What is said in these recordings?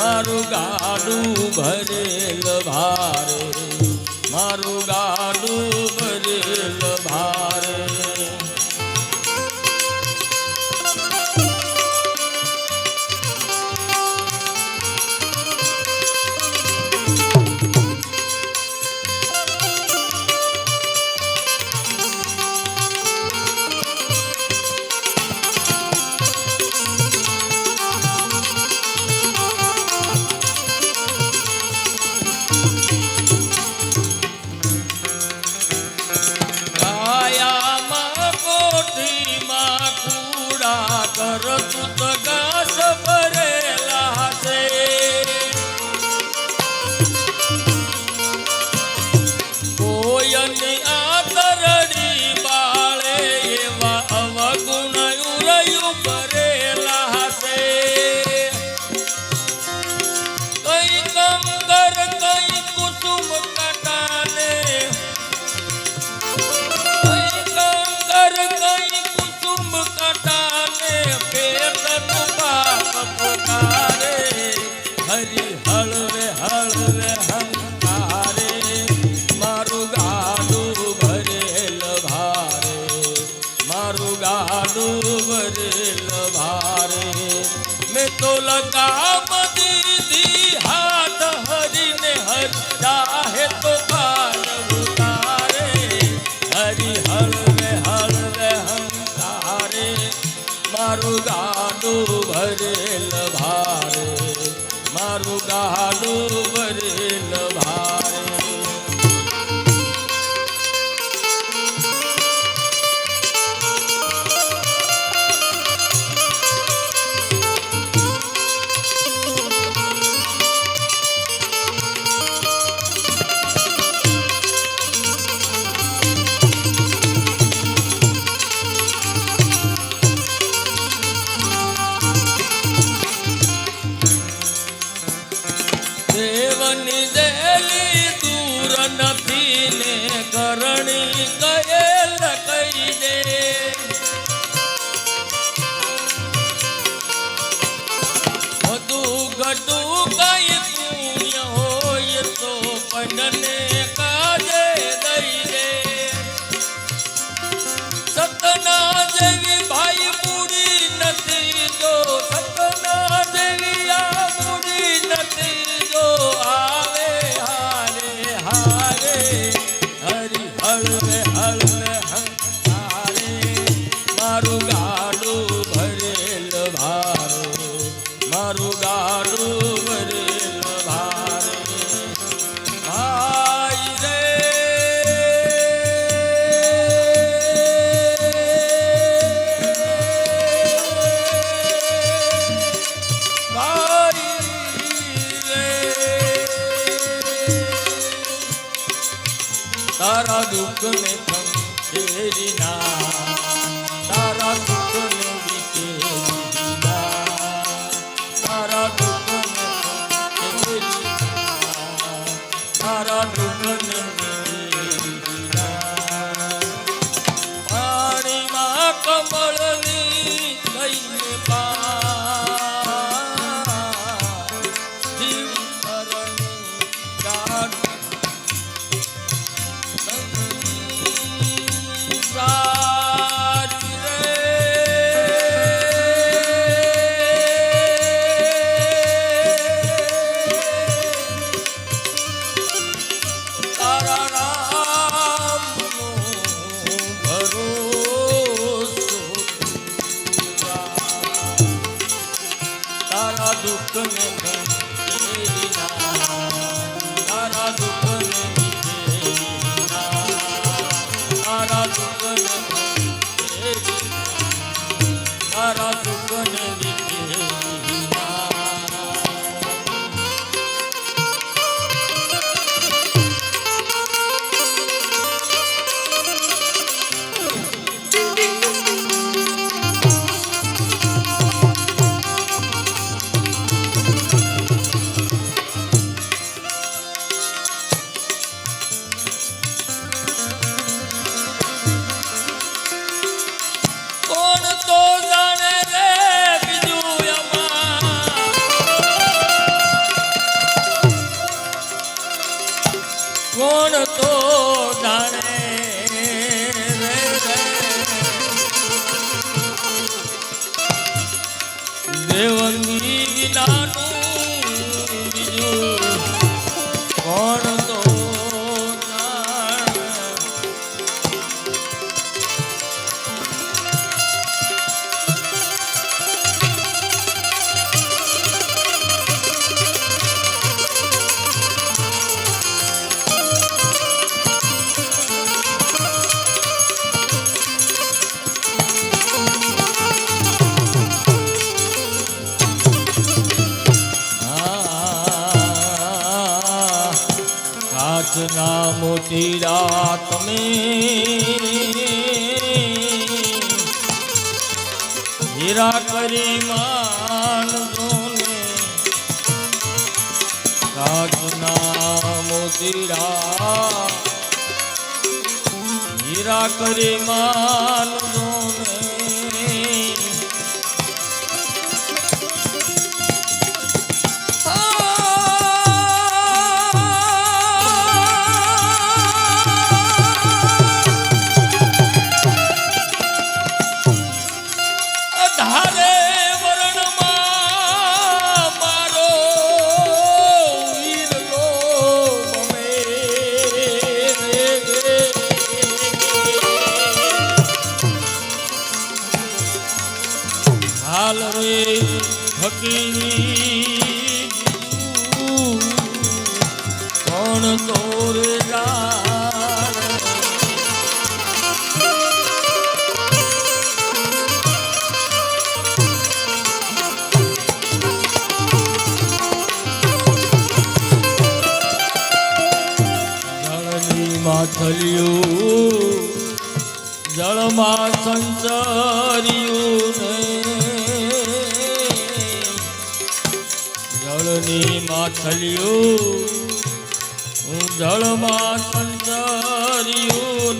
મારું ગાડું ભરેલ ભારે મારું ગાડું ભરેલ ભારે. કરેલ ભારે મારું ગાલું the ગમે થમ તેરી ના તારા સુગન તારા સુગન জানো કાચના મોતીડા તમે. હીરા કરી માનજો ને કાચના મોતીડા. હીરા કરી માનજો ફકીરી કોણ તોર જળની માથલિયું જળમાં સંચર્યું ને જળની માથલિયું જળમાં સંચર્યું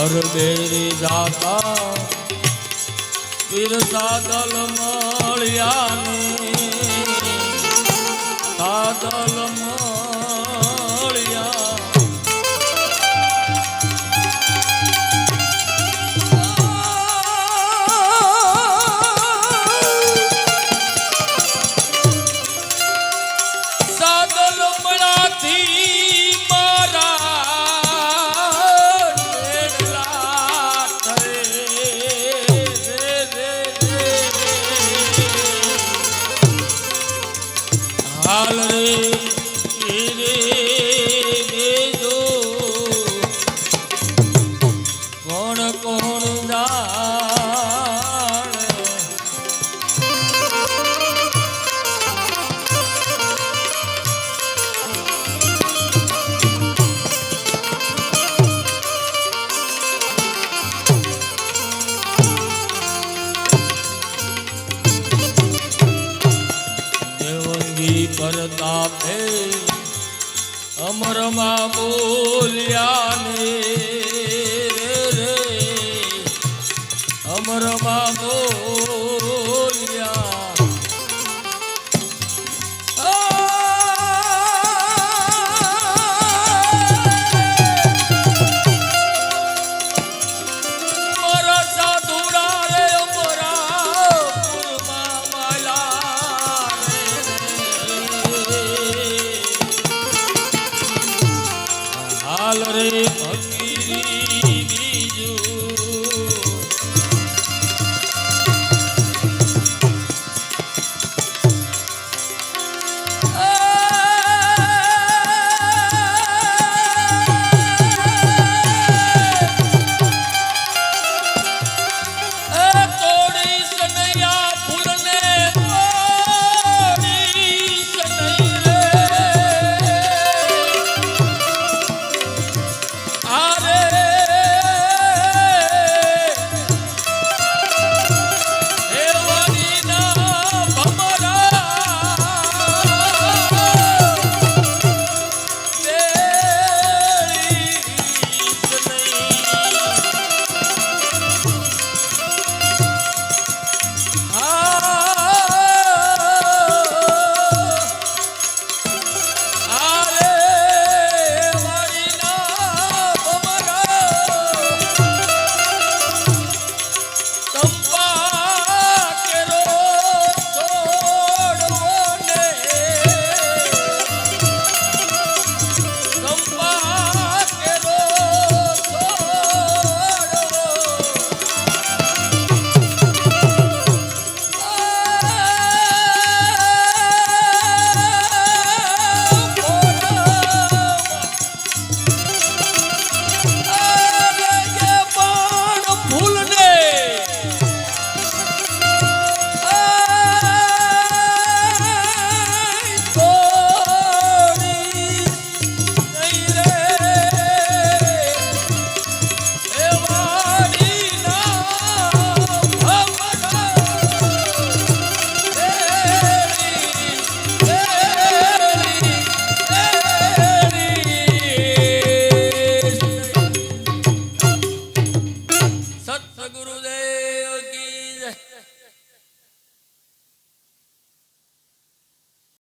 પરબેરી જાતા વીર સાદલ મળ્યા ને સાદલ મળ્યા દેવંગી પરતાપે અમરમાં બોલ્યા ને અમરમાં બોલ્યા